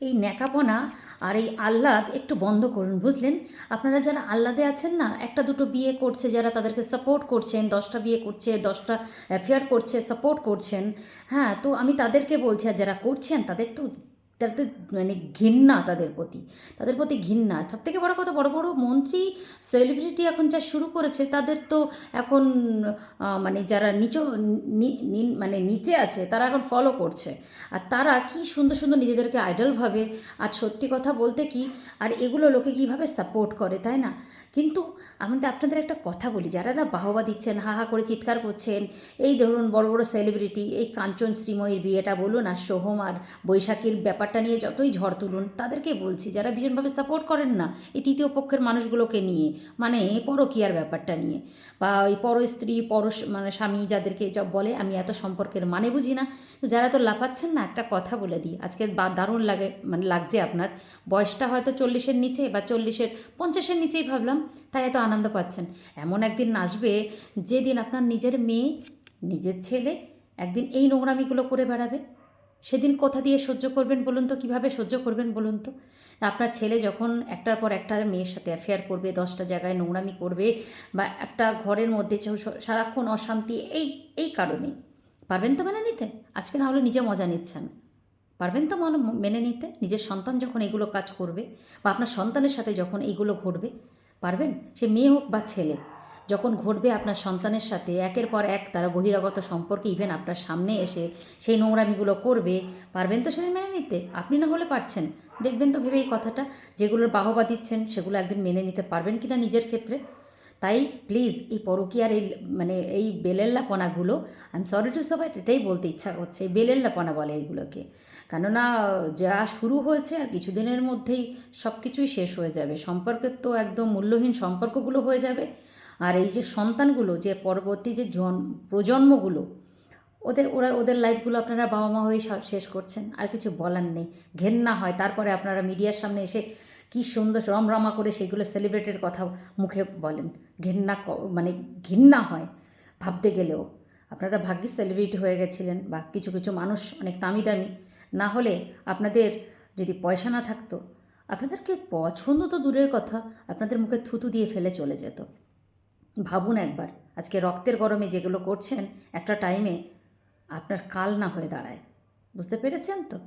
এই ন্যাকাপনা আর এই আহ্লাদ একটু বন্ধ করুন, বুঝলেন? আপনারা যারা আহ্লাদে আছেন না, একটা দুটো বিয়ে করছে, যারা তাদেরকে সাপোর্ট করছেন, দশটা বিয়ে করছে, দশটা অ্যাফেয়ার করছে সাপোর্ট করছেন হ্যাঁ তো আমি তাদেরকে বলছি, আর যারা করছেন, তাদের তো তাদের মানে ঘৃণা তাদের প্রতি তাদের প্রতি ঘৃণা। সব থেকে বড় কথা, বড় বড় মন্ত্রী সেলিব্রিটি এখন যা শুরু করেছে, তাদের তো এখন মানে যারা নিচ মানে নিচে আছে, তারা এখন ফলো করছে। আর তারা কি সুন্দর সুন্দর নিজেদেরকে আইডল ভাবে, আর সত্যি কথা বলতে কি, আর এগুলো লোকে কীভাবে সাপোর্ট করে, তাই না? কিন্তু আমি তো আপনাদের একটা কথা বলি, যারা না বাহবা দিচ্ছেন, হা হা করে চিৎকার করছেন, এই ধরুন বড় বড় সেলিব্রিটি এই কাঞ্চন শ্রীময়ীর বিয়েটা বলুন, আর সোহম আর বৈশাখীর ব্যাপারটা নিয়ে যতই ঝড় তুলুন, তাদেরকে বলছি, যারা ভীষণভাবে সাপোর্ট করেন না, এই তৃতীয় পক্ষের মানুষগুলোকে নিয়ে মানে পরকীয়ার ব্যাপারটা নিয়ে। বা ওই পর স্ত্রী, পর মানে স্বামী যাদেরকে সব বলে, আমি এত সম্পর্কের মানে বুঝি না। যারা তো লাফাচ্ছেন না, একটা কথা বলে দিই, আজকে বা, দারুণ লাগে মানে লাগছে আপনার। বয়সটা হয়তো চল্লিশের নিচে বা চল্লিশের, পঞ্চাশের নিচেই ভাবলাম, তাই এত আনন্দ পাচ্ছেন। এমন একদিন আসবে, যেদিন আপনার নিজের মেয়ে, নিজের ছেলে, একদিন এই নোংরামিগুলো করে বেড়াবে। সেদিন কোথা দিয়ে সহ্য করবেন বলুন তো? কীভাবে সহ্য করবেন বলুন তো? আপনার ছেলে যখন একটার পর একটা মেয়ের সাথে অ্যাফেয়ার করবে, দশটা জায়গায় নোংরামি করবে বা একটা ঘরের মধ্যে সারাক্ষণ অশান্তি, এই এই কারণে। পারবেন তো মেনে নিতে? আজকে না হলে নিজে মজা নিচ্ছেন। পারবেন তো মনে, মেনে নিতে? নিজের সন্তান যখন এগুলো কাজ করবে বা আপনার সন্তানের সাথে যখন এইগুলো ঘটবে, পারবেন? সে মেয়ে হোক বা ছেলে যখন ঘটবে আপনার সন্তানের সাথে, একের পর এক তারা বহিরাগত সম্পর্কে ইভেন আপনার সামনে এসে সেই নোংরামিগুলো করবে, পারবেন তো সেদিন মেনে নিতে? আপনি না হলে পারছেন। দেখবেন তো ভেবে এই কথাটা, যেগুলোর বাহবা দিচ্ছেন, সেগুলো একদিন মেনে নিতে পারবেন কিনা নিজের ক্ষেত্রে? তাই প্লিজ এই পরকীয়ার এই মানে এই বেলেল্লাপনাগুলো আই এম সরি টু সবাই, এটাই বলতে ইচ্ছা করছে, এই বেলেল্লাপনা বলে এইগুলোকে। কেননা যা শুরু হয়েছে আর কিছুদিনের মধ্যেই সব কিছুই শেষ হয়ে যাবে। সম্পর্কের তো একদম মূল্যহীন সম্পর্কগুলো হয়ে যাবে। আর এই যে সন্তানগুলো, যে পরবর্তী যে জন, প্রজন্মগুলো, ওদের, ওরা, ওদের লাইফগুলো আপনারা বাবা মা হয়ে শেষ করছেন, আর কিছু বলার নেই। ঘেন্না হয়, তারপরে আপনারা মিডিয়ার সামনে এসে কি সুন্দর রমরমা করে সেগুলো সেলিব্রেটের কথা মুখে বলেন। ঘেন্না মানে ঘৃণা হয়, ভাবতে গেলেও। আপনারা ভাগ্যিস সেলিব্রিটি হয়ে গেছিলেন বা কিছু কিছু মানুষ অনেক নামি দামি না হলে আপনাদের যদি পয়সা না থাকতো, আপনাদেরকে পছন্দ তো দূরের কথা, আপনাদের মুখে থুতু দিয়ে ফেলে চলে যেত। ভাবুন একবার, আজকে রক্তের গরমে যেগুলো করছেন, একটা টাইমে আপনার কাল না হয়ে দাঁড়ায়। বুঝতে পেরেছেন তো?